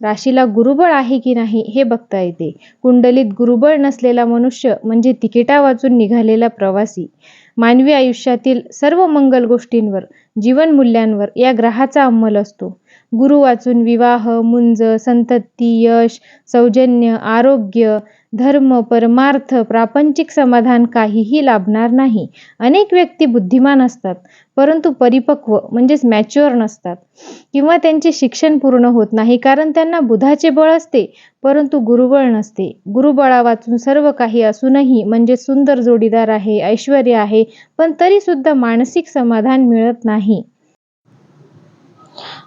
राशीला गुरुबळ आहे की नाही हे बघता येते. कुंडलीत गुरुबळ नसलेला मनुष्य म्हणजे तिकिटा वाचून निघालेला प्रवासी. मानवी आयुष्यातील सर्व मंगल गोष्टींवर जीवनमूल्यांवर या ग्रहाचा अंमल असतो. गुरु वाचून विवाह मुंज संतती यश सौजन्य आरोग्य धर्म परमार्थ प्रापंचिक समाधान काहीही लाभणार नाही. अनेक व्यक्ती बुद्धिमान असतात परंतु परिपक्व म्हणजेच मॅच्युअर नसतात. किंवा त्यांचे शिक्षण पूर्ण होत नाही कारण त्यांना बुधाचे बळ असते परंतु गुरुबळ नसते. गुरुबळा वाचून सर्व काही असूनही म्हणजे सुंदर जोडीदार आहे ऐश्वर आहे पण तरीसुद्धा मानसिक समाधान मिळत नाही.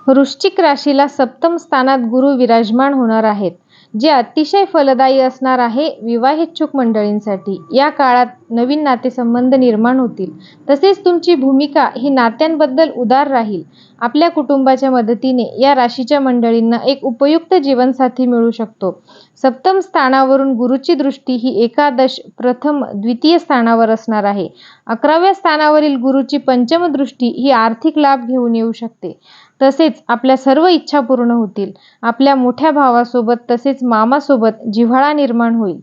वृश्चिक राशीला सप्तम स्थानात गुरु विराजमान होणार आहेत जे अतिशय फलदायी असणार आहे विवाहेच्छुक मंडळींसाठी. या काळात नवीन नातेसंबंध निर्माण होतील. तसेच तुमची भूमिका ही नात्यांबद्दल उदार राहील. आपल्या कुटुंबाच्या मदतीने या राशीच्या मंडळींना एक उपयुक्त जीवनसाथी मिळू शकतो. सप्तम स्थानावरून गुरुची दृष्टी ही एकादश प्रथम द्वितीय स्थानावर असणार आहे. अकराव्या स्थानावरील गुरुची पंचम दृष्टी ही आर्थिक लाभ घेऊन येऊ शकते. तसेच आपल्या सर्व इच्छा पूर्ण होतील. आपल्या मोठ्या भावासोबत तसेच मामासोबत जिव्हाळा निर्माण होईल.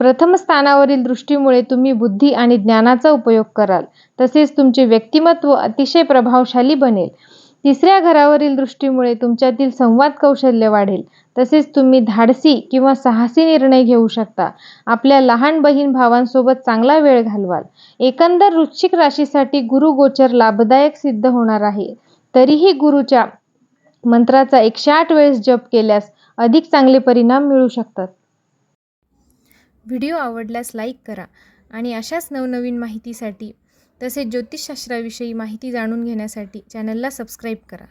प्रथम स्थानावरील दृष्टीमुळे तुम्ही बुद्धी आणि ज्ञानाचा उपयोग कराल. तसेच तुमचे व्यक्तिमत्व अतिशय प्रभावशाली बनेल. तिसऱ्या घरावरील दृष्टीमुळे तुमच्यातील संवाद कौशल्य वाढेल. तसेच तुम्ही धाडसी किंवा साहसी निर्णय घेऊ शकता. आपल्या लहान बहीण भावांसोबत चांगला वेळ घालवाल. एकंदर वृश्चिक राशीसाठी गुरु गोचर लाभदायक सिद्ध होणार आहे. तरीही गुरुच्या मंत्राचा एकशे आठ वेळेस जप केल्यास अधिक चांगले परिणाम मिळू शकतात. व्हिडिओ आवडल्यास लाईक करा आणि अशाच नवनवीन माहितीसाठी तसेच ज्योतिषशास्त्राविषयी माहिती जाणून घेण्यासाठी चॅनलला सबस्क्राईब करा.